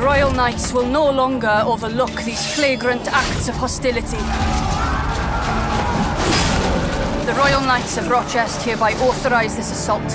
The royal Knights will no longer overlook these flagrant acts of hostility. The Royal Knights of Rochester hereby authorize this assault,